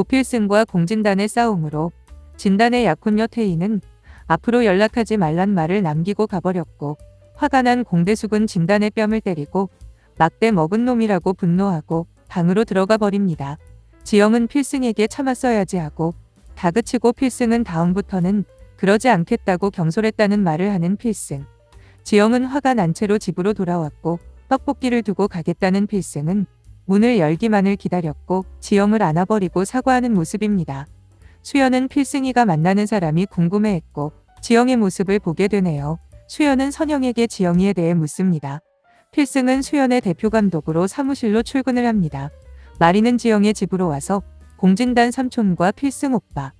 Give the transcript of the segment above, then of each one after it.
고필승과 공진단의 싸움으로 진단의 약혼녀 태희는 앞으로 연락하지 말란 말을 남기고 가버렸고 화가 난 공대숙은 진단의 뺨을 때리고 막대 먹은 놈이라고 분노하고 방으로 들어가 버립니다. 지영은 필승에게 참았어야지 하고 다그치고 필승은 다음부터는 그러지 않겠다고 경솔했다는 말을 하는 필승. 지영은 화가 난 채로 집으로 돌아왔고 떡볶이를 두고 가겠다는 필승은 문을 열기만을 기다렸고 지영을 안아버리고 사과하는 모습입니다. 수연은 필승이가 만나는 사람이 궁금해했고 지영의 모습을 보게 되네요. 수연은 선영에게 지영이에 대해 묻습니다. 필승은 수연의 대표 감독으로 사무실로 출근을 합니다. 마리는 지영의 집으로 와서 공진단 삼촌과 필승 오빠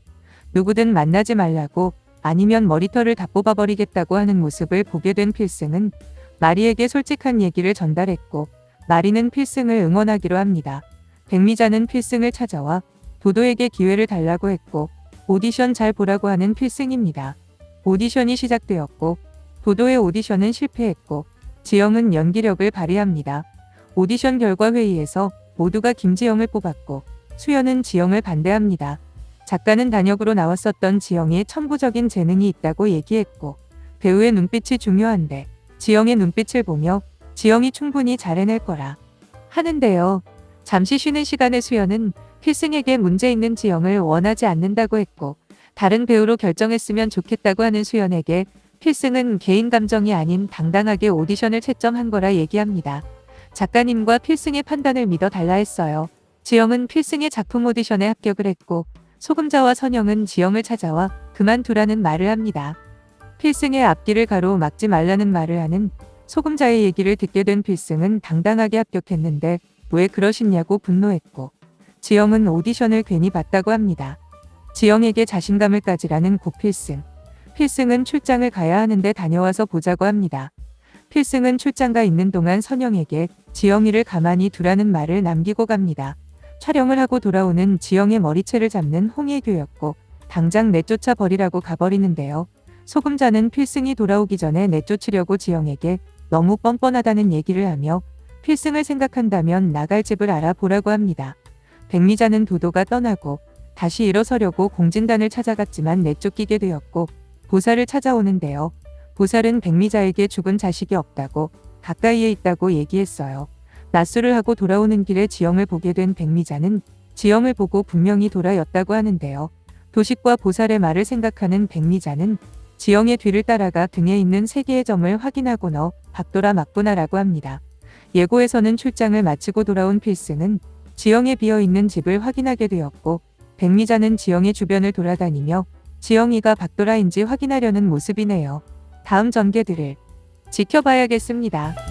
누구든 만나지 말라고 아니면 머리털을 다 뽑아버리겠다고 하는 모습을 보게 된 필승은 마리에게 솔직한 얘기를 전달했고 마리는 필승을 응원하기로 합니다. 백미자는 필승을 찾아와 도도에게 기회를 달라고 했고 오디션 잘 보라고 하는 필승입니다. 오디션이 시작되었고 도도의 오디션은 실패했고 지영은 연기력을 발휘합니다. 오디션 결과 회의에서 모두가 김지영을 뽑았고 수연은 지영을 반대합니다. 작가는 단역으로 나왔었던 지영이 천부적인 재능이 있다고 얘기했고 배우의 눈빛이 중요한데 지영의 눈빛을 보며 지영이 충분히 잘 해낼 거라 하는데요. 잠시 쉬는 시간에 수연은 필승에게 문제 있는 지영을 원하지 않는다고 했고 다른 배우로 결정했으면 좋겠다고 하는 수연에게 필승은 개인 감정이 아닌 당당하게 오디션을 채점한 거라 얘기합니다. 작가님과 필승의 판단을 믿어 달라 했어요. 지영은 필승의 작품 오디션에 합격을 했고 소금자와 선영은 지영을 찾아와 그만두라는 말을 합니다. 필승의 앞길을 가로막지 말라는 말을 하는 소금자의 얘기를 듣게 된 필승은 당당하게 합격했는데 왜 그러시냐고 분노했고 지영은 오디션을 괜히 봤다고 합니다. 지영에게 자신감을 가지라는 고필승. 필승은 출장을 가야 하는데 다녀와서 보자고 합니다. 필승은 출장가 있는 동안 선영에게 지영이를 가만히 두라는 말을 남기고 갑니다. 촬영을 하고 돌아오는 지영의 머리채를 잡는 홍예규였고 당장 내쫓아 버리라고 가버리는데요. 소금자는 필승이 돌아오기 전에 내쫓으려고 지영에게 너무 뻔뻔하다는 얘기를 하며 필승을 생각한다면 나갈 집을 알아보라고 합니다. 백미자는 도도가 떠나고 다시 일어서려고 공진단을 찾아갔지만 내쫓기게 되었고 보살을 찾아오는데요. 보살은 백미자에게 죽은 자식이 없다고 가까이에 있다고 얘기했어요. 낮술을 하고 돌아오는 길에 지영을 보게 된 백미자는 지영을 보고 분명히 돌아였다고 하는데요. 도식과 보살의 말을 생각하는 백미자는 지영의 뒤를 따라가 등에 있는 세 개의 점을 확인하고 너 박돌아 맞구나라고 합니다. 예고에서는 출장을 마치고 돌아온 필승은 지영의 비어있는 집을 확인하게 되었고 백미자는 지영의 주변을 돌아다니며 지영이가 박돌아인지 확인하려는 모습이네요. 다음 전개들을 지켜봐야겠습니다.